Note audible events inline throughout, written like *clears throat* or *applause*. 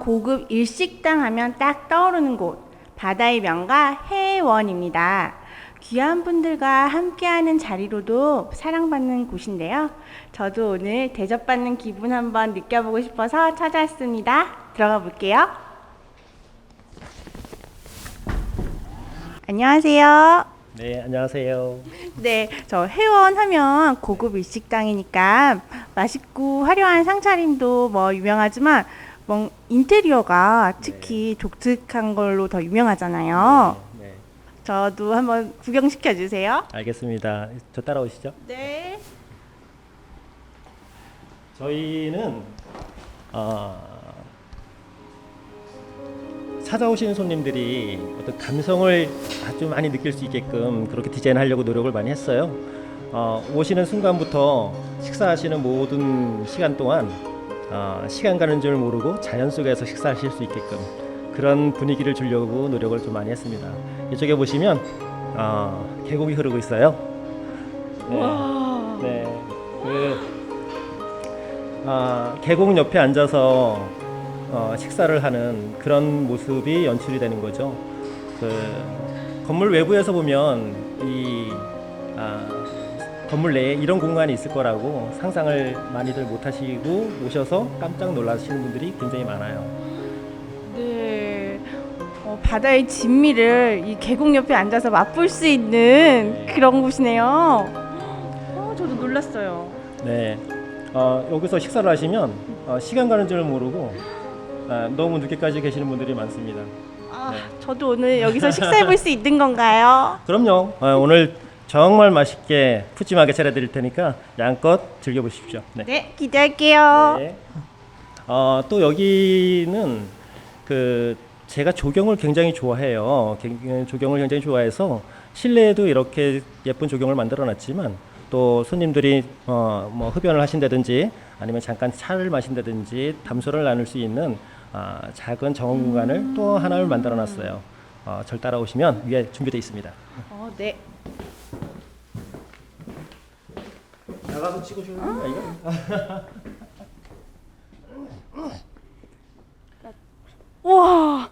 고급 일식당 하면 딱 떠오르는 곳, 바다의 명가 해원입니다. 귀한 분들과 함께하는 자리로도 사랑받는 곳인데요. 저도 오늘 대접받는 기분 한번 느껴보고 싶어서 찾아왔습니다. 들어가 볼게요. 안녕하세요. 네, 안녕하세요. 네, 저 회원 하면 고급 일식당이니까 맛있고 화려한 상차림도 뭐 유명하지만 뭐 인테리어가 특히 독특한 걸로 더 유명하잖아요. 네, 저도 한번 구경시켜 주세요. 알겠습니다. 저 따라오시죠. 네. 저희는 어, 찾아오시는 손님들이 어떤 감성을 아주 많이 느낄 수 있게끔 그렇게 디자인하려고 노력을 많이 했어요. 어, 오시는 순간부터 식사하시는 모든 시간 동안 어, 시간 가는 줄 모르고 자연 속에서 식사하실 수 있게끔 그런 분위기를 주려고 노력을 좀 많이 했습니다. 이쪽에 보시면 어, 계곡이 흐르고 있어요. 네. 와. 네. 그 아, 계곡 옆에 앉아서 어, 식사를 하는 그런 모습이 연출이 되는 거죠. 그 건물 외부에서 보면 이 아, 건물 내에 이런 공간이 있을 거라고 상상을 많이들 못 하시고 오셔서 깜짝 놀라시는 분들이 굉장히 많아요. 네. 어, 바다의 진미를 이 계곡 옆에 앉아서 맛볼 수 있는 네. 그런 곳이네요. 어, 저도 놀랐어요. 네. 어, 여기서 식사를 하시면 어, 시간 가는 줄 모르고 아, 너무 늦게까지 계시는 분들이 많습니다. 아, 네. 저도 오늘 여기서 식사해 볼 수 있는 건가요? 그럼요. 어, 오늘 정말 맛있게 푸짐하게 차려드릴 테니까 양껏 즐겨보십시오. 네. 네, 기대할게요. 네. 어, 또 여기는 그 제가 조경을 굉장히 좋아해요. 굉장히 조경을 굉장히 좋아해서 실내에도 이렇게 예쁜 조경을 만들어놨지만 또 손님들이 어, 뭐 흡연을 하신다든지 아니면 잠깐 차를 마신다든지 담소를 나눌 수 있는 아, 작은 정원 공간을 또 하나를 만들어놨어요. 어, 절 따라오시면 위에 준비되어 있습니다. 어, 네. 나가서 찍으시는 거야 이거? 와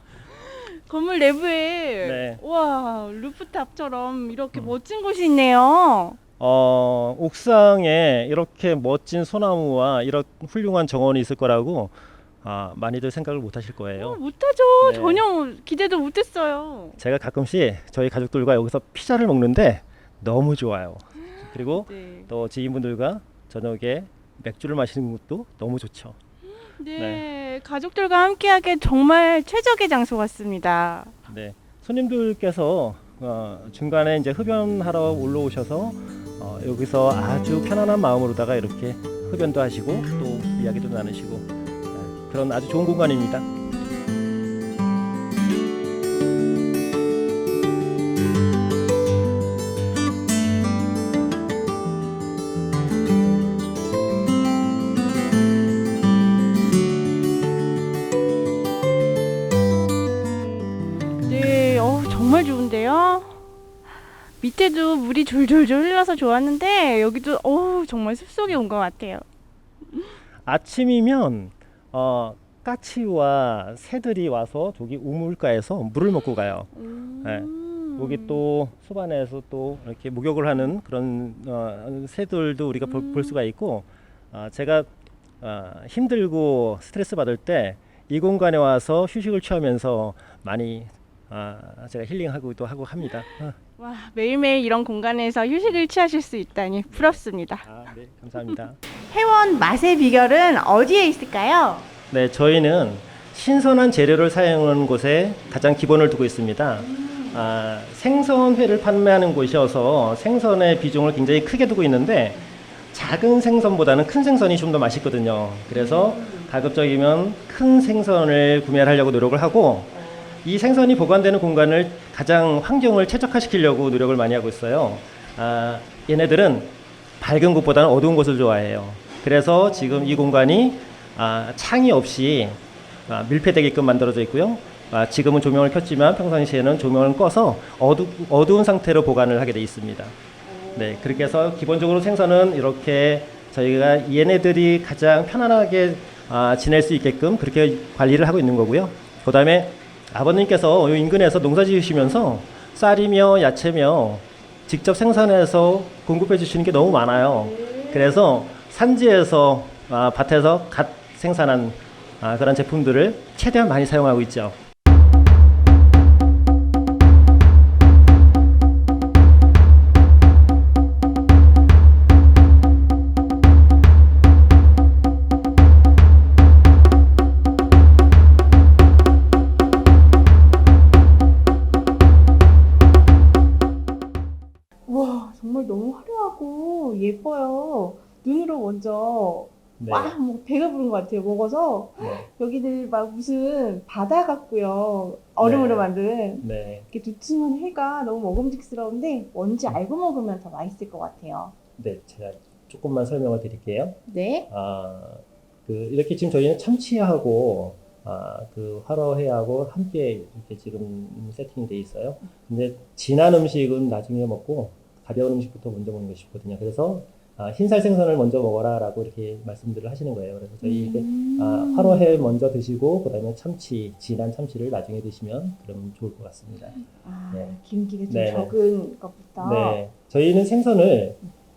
건물 내부에 네. 와 루프탑처럼 이렇게 멋진 곳이 있네요. 어, 옥상에 이렇게 멋진 소나무와 이런 훌륭한 정원이 있을 거라고 아, 많이들 생각을 못 하실 어, 거예요. 못하죠. 네. 전혀 기대도 못했어요. 제가 가끔씩 저희 가족들과 여기서 피자를 먹는데 너무 좋아요. 그리고 네. 또 지인분들과 저녁에 맥주를 마시는 것도 너무 좋죠. 네. 가족들과 함께하기에 정말 최적의 장소 같습니다. 네. 손님들께서 어, 중간에 이제 흡연하러 올라오셔서 어, 여기서 아주 편안한 마음으로다가 이렇게 흡연도 하시고 또 이야기도 나누시고 네, 그런 아주 좋은 공간입니다. 밑에도 물이 졸졸졸 흘러서 좋았는데 여기도 어, 정말 숲속에 온 것 같아요. 아침이면 어, 까치와 새들이 와서 저기 우물가에서 물을 먹고 가요. 네. 음. 여기 또 수반에서 또 이렇게 목욕을 하는 그런 어, 새들도 우리가 볼, 볼 수가 있고 아, 제가 아, 힘들고 스트레스 받을 때 이 공간에 와서 휴식을 취하면서 많이 아, 제가 힐링하고도 하고 합니다. 아, 와, 매일매일 이런 공간에서 휴식을 취하실 수 있다니 부럽습니다. 아, 네, 감사합니다. *laughs* 해원 맛의 비결은 어디에 있을까요? 네, 저희는 신선한 재료를 사용하는 곳에 가장 기본을 두고 있습니다. 아, 생선회를 판매하는 곳이어서 생선의 비중을 굉장히 크게 두고 있는데 작은 생선보다는 큰 생선이 좀 더 맛있거든요. 그래서 가급적이면 큰 생선을 구매를 하려고 노력을 하고 이 생선이 보관되는 공간을 가장 환경을 최적화시키려고 노력을 많이 하고 있어요. 아, 얘네들은 밝은 곳보다는 어두운 곳을 좋아해요. 그래서 지금 이 공간이 아, 창이 없이 아, 밀폐되게끔 만들어져 있고요. 아, 지금은 조명을 켰지만 평상시에는 조명을 꺼서 어두, 어두운 상태로 보관을 하게 돼 있습니다. 네, 그렇게 해서 기본적으로 생선은 이렇게 저희가 얘네들이 가장 편안하게 아, 지낼 수 있게끔 그렇게 관리를 하고 있는 거고요. 그 다음에 아버님께서 이 인근에서 농사 지으시면서 쌀이며 야채며 직접 생산해서 공급해 주시는 게 너무 많아요. 그래서 산지에서 아, 밭에서 갓 생산한 아, 그런 제품들을 최대한 많이 사용하고 있죠. 너무 화려하고 예뻐요. 눈으로 먼저 네. 와, 뭐 배가 부른 것 같아요. 먹어서 네. 여기들 막 무슨 바다 같고요. 얼음으로 네. 만든 네. 이렇게 두툼한 회가 너무 먹음직스러운데 뭔지 알고 먹으면 더 맛있을 것 같아요. 네, 제가 조금만 설명을 드릴게요. 네. 아, 그 이렇게 지금 저희는 참치하고 아, 그 화로회하고 함께 이렇게 지금 세팅이 돼 있어요. 근데 진한 음식은 나중에 먹고 가벼운 음식부터 먼저 먹는 게 좋거든요. 그래서 아, 흰살 생선을 먼저 먹어라라고 이렇게 말씀들을 하시는 거예요. 그래서 저희 이게 음. 아, 화로회 먼저 드시고 그다음에 참치, 진한 참치를 나중에 드시면 그러면 좋을 것 같습니다. 아, 네. 기름기가 좀 네, 네. 적은 것부터. 네, 저희는 생선을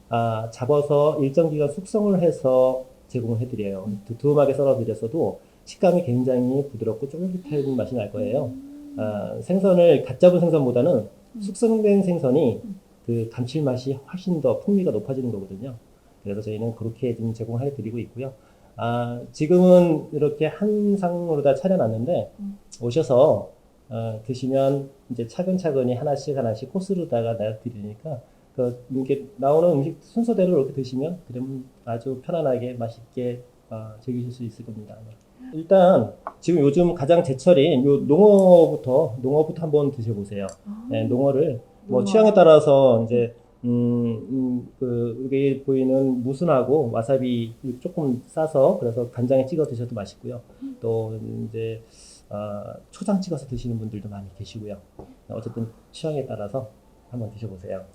아, 잡아서 일정 기간 숙성을 해서 제공을 해드려요. 두툼하게 썰어드렸어도 식감이 굉장히 부드럽고 쫄깃한 맛이 날 거예요. 아, 생선을 갓 잡은 생선보다는 숙성된 생선이 그 감칠맛이 훨씬 더 풍미가 높아지는 거거든요. 그래서 저희는 그렇게 좀 제공해 드리고 있고요. 아, 지금은 이렇게 한 상으로 다 차려놨는데 음. 오셔서 어, 드시면 이제 차근차근히 하나씩 하나씩 코스로다가 내드리니까 그 이게 나오는 음식 순서대로 이렇게 드시면 그럼 아주 편안하게 맛있게 어, 즐기실 수 있을 겁니다. 네. 일단 지금 요즘 가장 제철인 요 농어부터 농어부터 한번 드셔보세요. 아, 네, 농어를 뭐. 취향에 따라서 이제 음, 음, 그 여기 보이는 무순하고 와사비 조금 싸서 그래서 간장에 찍어 드셔도 맛있고요. 또 이제 아, 초장 찍어서 드시는 분들도 많이 계시고요. 어쨌든 취향에 따라서 한번 드셔보세요.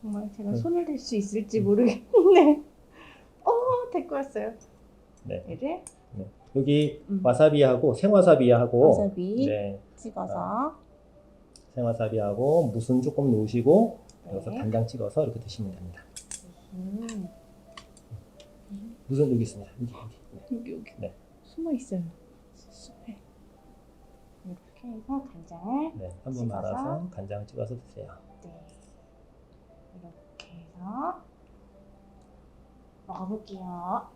정말 제가 네. 손을 댈 수 있을지 모르겠네. 어, 데리고 왔어요. 네. 얘를 여기 음. 와사비하고 생와사비하고 와사비 네, 찍어서 생와사비하고 무순 조금 넣으시고 여기서 네. 간장 찍어서 이렇게 드시면 됩니다. 음, 무순 여기 있습니다. 여기, 여기. 여기 여기 네. 숨어 있어요. 숲에 이렇게 해서 간장을 네, 한번 찍어서. 말아서 간장 찍어서 드세요. 네 이렇게 해서 먹어볼게요.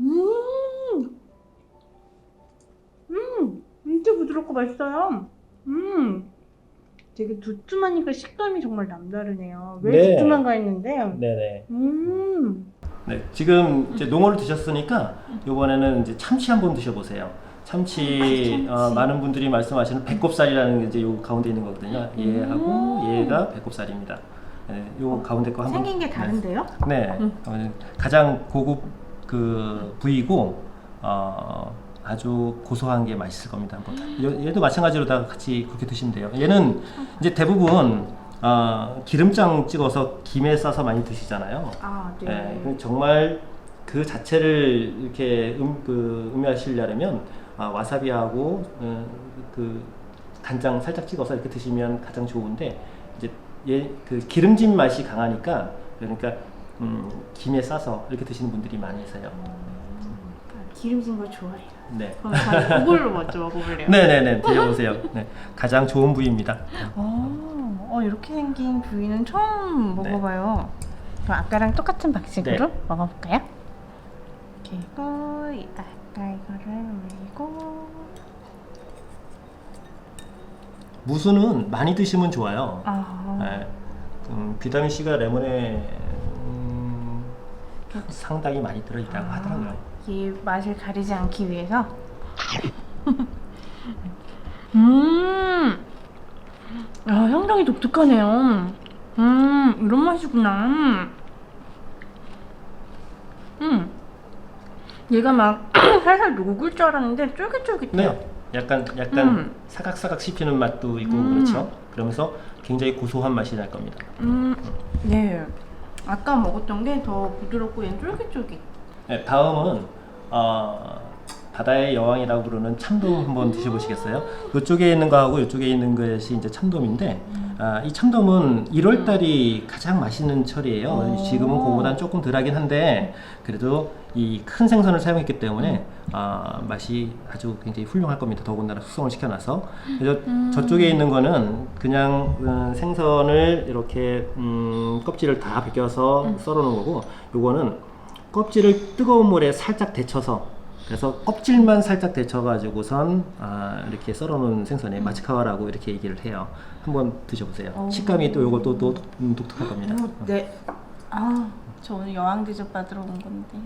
음, 음, 부드럽고 맛있어요. 음, 되게 두툼하니까 식감이 정말 남다르네요. 왜 네. 두툼한가 했는데, 네네. 음, 네, 지금 이제 농어를 드셨으니까 이번에는 이제 참치 한번 드셔보세요. 참치, 참치. 어, 많은 분들이 말씀하시는 배꼽살이라는 게 이제 요 가운데 있는 거거든요. 얘하고 음. 얘가 배꼽살입니다. 네, 요 가운데 거 한번 생긴 게 다른데요? 네, 음. 어, 가장 고급 그 부위고 어, 아주 고소한 게 맛있을 겁니다. 얘- 얘도 마찬가지로 다 같이 그렇게 드시면 돼요. 얘는 이제 대부분 어, 기름장 찍어서 김에 싸서 많이 드시잖아요. 아, 네. 네, 그 정말 그 자체를 이렇게 음, 그 음미하시려면 아, 와사비하고 어, 그 간장 살짝 찍어서 이렇게 드시면 가장 좋은데 이제 얘 그 기름진 맛이 강하니까 그러니까 음, 김에 싸서 이렇게 드시는 분들이 많이 있어요. 아, 기름진 거 좋아해요. 네. 그럼 이걸로 먼저 먹어볼래요. 네네네 드셔보세요. 네, 가장 좋은 부위입니다. 어, 어, 이렇게 생긴 부위는 처음 네. 먹어봐요. 그럼 아까랑 똑같은 방식으로 네. 먹어볼까요? 그리고 이- 아까 이거를 올리고 무수는 많이 드시면 좋아요. 아, 네, 음, 비타민 C가 레몬에 음, 상당히 많이 들어있다고 하더라고요. 이 맛을 가리지 않기 위해서 *laughs* 음, 아, 향당이 독특하네요. 음, 이런 맛이구나. 음, 얘가 막 *clears throat* 살살 녹을 줄 알았는데 쫄깃쫄깃해요. 네, 약간 약간 음. 사각사각 씹히는 맛도 있고 음. 그렇죠. 그러면서 굉장히 고소한 맛이 날 겁니다. 음, 네. 아까 먹었던 게 더 부드럽고 얘는 쫄깃쫄깃. 네, 다음은 어, 바다의 여왕이라고 부르는 참돔 한번 드셔보시겠어요? 이쪽에 있는 거하고 이쪽에 있는 것이 이제 참돔인데 아, 이 참돔은 1월 달이 가장 맛있는 철이에요. 오. 지금은 그거보다는 조금 덜하긴 한데 그래도 이 큰 생선을 사용했기 때문에 아, 맛이 아주 굉장히 훌륭할 겁니다. 더군다나 숙성을 시켜놔서 그래서 저쪽에 있는 거는 그냥 음, 생선을 이렇게 음, 껍질을 다 벗겨서 썰어놓은 거고 요거는 껍질을 뜨거운 물에 살짝 데쳐서 그래서 껍질만 살짝 데쳐가지고선 아, 이렇게 썰어놓은 생선에 마치카와라고 이렇게 얘기를 해요. 한번 드셔보세요. 오. 식감이 또 요것도 또 독- 음, 독특할 겁니다. 오, 네. 아, 저 오늘 여왕 대접 받으러 온 건데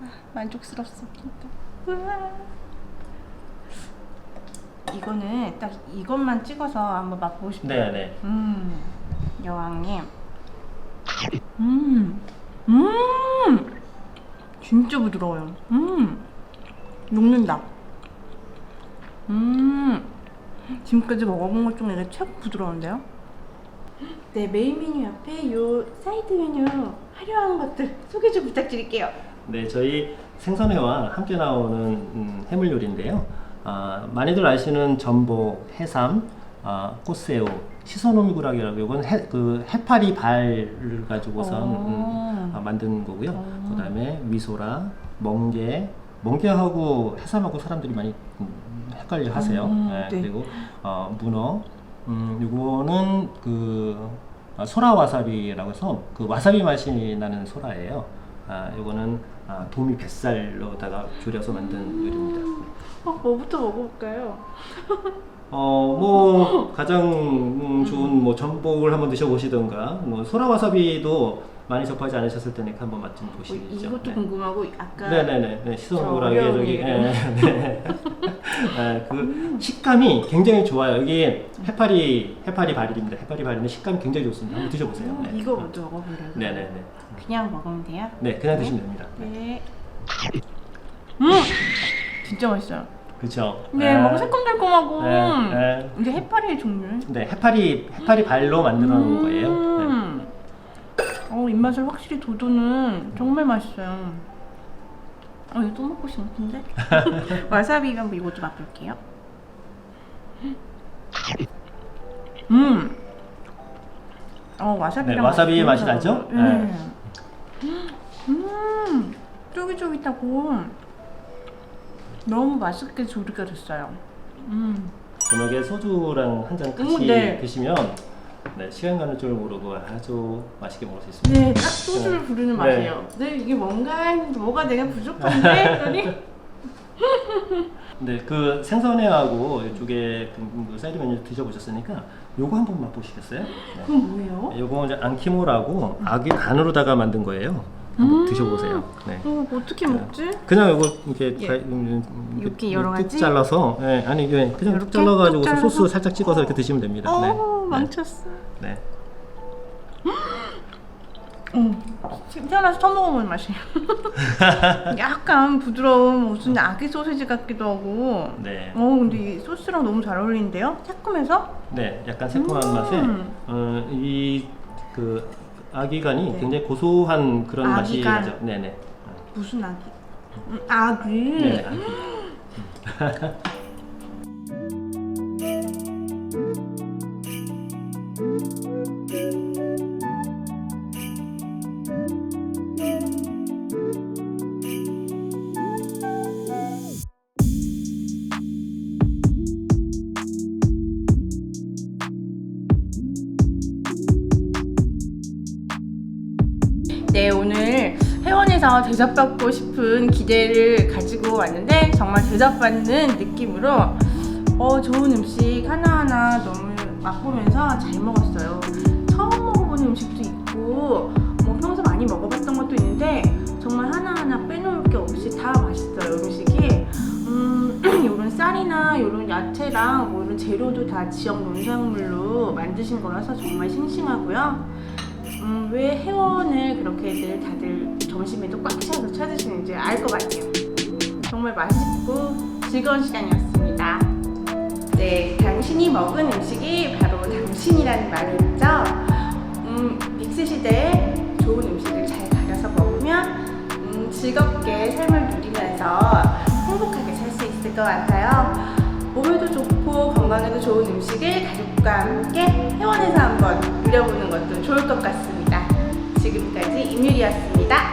아, *laughs* 만족스럽습니다. 우와. 이거는 딱 이것만 찍어서 한번 맛보고 싶어요. 네네. 음, 여왕님. 음, 음, 진짜 부드러워요. 음, 녹는다. 음, 지금까지 먹어본 것 중에 이게 최고 부드러운데요? 네, 메인 메뉴 옆에 요 사이드 메뉴 화려한 것들 소개 좀 부탁드릴게요. 네, 저희 생선회와 함께 나오는 음, 해물 요리인데요. 아, 많이들 아시는 전복, 해삼, 아, 꽃새우, 시소노미구락이라고 이건 해, 그 해파리 발을 가지고선 오. 음, 아, 만든 거고요. 오. 그다음에 미소라, 멍게, 멍게하고 해삼하고 사람들이 많이 음, 헷갈려 하세요. 음, 네, 네. 그리고 어, 문어, 음, 요거는 그 아, 소라 와사비라고 해서 그 와사비 맛이 나는 소라예요. 아, 요거는 아, 도미 뱃살로다가 졸여서 만든 요리입니다. 어, 뭐부터 먹어볼까요? *laughs* 어, 뭐 가장 음, 좋은 뭐 전복을 한번 드셔보시던가, 뭐 소라 와사비도 많이 접하지 않으셨을 테니까 한번 맛좀 어, 보시죠. 이것도 네. 궁금하고 아까 네네네. 네, 저 저기 어려운 예, 네. 아, *laughs* 그 식감이 굉장히 좋아요. 여기 해파리 해파리 발입니다. 해파리 발이는 식감이 굉장히 좋습니다. 한번 드셔보세요. 음, 네. 이거 먼저 먹어보려고. 네네네. 그냥 먹으면 돼요? 네, 그냥 드시면 됩니다. 네. 음, 진짜 맛있어요. 그렇죠. 네, 먹으면 새콤달콤하고. 네, 네. 이게 해파리의 종류. 네, 해파리 해파리 발로 만들어 놓은 거예요. 네. 음. 어, 입맛을 확실히 돋우는 정말 맛있어요. 어, 이거 또 먹고 싶은데? *laughs* 와사비 한번 이것도 맛볼게요. 음. 어, 와사비랑 네, 와사비의 맛이 나죠? 네. 음, 쫄깃쫄깃하고 너무 맛있게 조리가 됐어요. 음. 저녁에 소주랑 한 잔 같이 음, 네. 드시면 네, 시간 가는 줄 모르고 아주 맛있게 먹을 수 있습니다. 네, 딱 소주를 부르는 네. 맛이에요. 네, 이게 뭔가 했는데 뭐가 내가 부족한데? *laughs* 네, 그 생선회하고 이쪽에 그, 그 사이드 메뉴 드셔보셨으니까 요거 한번 맛보시겠어요? 네. 그건 뭐예요? 요거 이제 안키모라고 아기 간으로다가 만든 거예요. 한번 드셔보세요. 네. 어, 어떻게 먹지? 그냥 이거 이렇게 예. 가- 음, 음, 이렇게 여러 뚝 가지? 잘라서 예, 아니 예, 그냥 이렇게 뚝 잘라가지고 뚝 잘라서? 소스 살짝 찍어서 이렇게 드시면 됩니다. 어, 네. 망쳤어. 네. 어, 태어나서 처음 먹어보는 맛이에요. *laughs* 약간 부드러운 무슨 아기 소세지 같기도 하고. 네. 어, 근데 이 소스랑 너무 잘 어울리는데요? 새콤해서? 네, 약간 새콤한 음. 맛에 어, 이그 아기간이 네. 굉장히 고소한 그런 맛이 아기간. 나죠. 네, 네. 무슨 아기? 음, 아기. 네, 아기. *laughs* 대접받고 싶은 기대를 가지고 왔는데 정말 대접받는 느낌으로 어, 좋은 음식 하나하나 너무 맛보면서 잘 먹었어요. 처음 먹어보는 음식도 있고 뭐 평소 많이 먹어봤던 것도 있는데 정말 하나하나 빼놓을 게 없이 다 맛있어요, 음식이. 음, *clears throat* 요런 쌀이나 요런 야채랑 뭐 이런 재료도 다 지역 농산물로 만드신 거라서 정말 싱싱하고요. 음, 왜 회원을 그렇게들 다들 점심에도 꽉 차서 찾으시는 지 알 것 같아요. 정말 맛있고 즐거운 시간이었습니다. 네, 당신이 먹은 음식이 바로 당신이라는 말이 있죠. 음, 빅스 시대에 좋은 음식을 잘 가려서 먹으면 좀 즐겁게 삶을 누리면서 행복하게 살 수 있을 것 같아요. 몸에도 좋고 건강에도 좋은 음식을 가족과 함께 회원에서 한번 누려보는 것도 좋을 것 같습니다. 지금까지 임유리였습니다.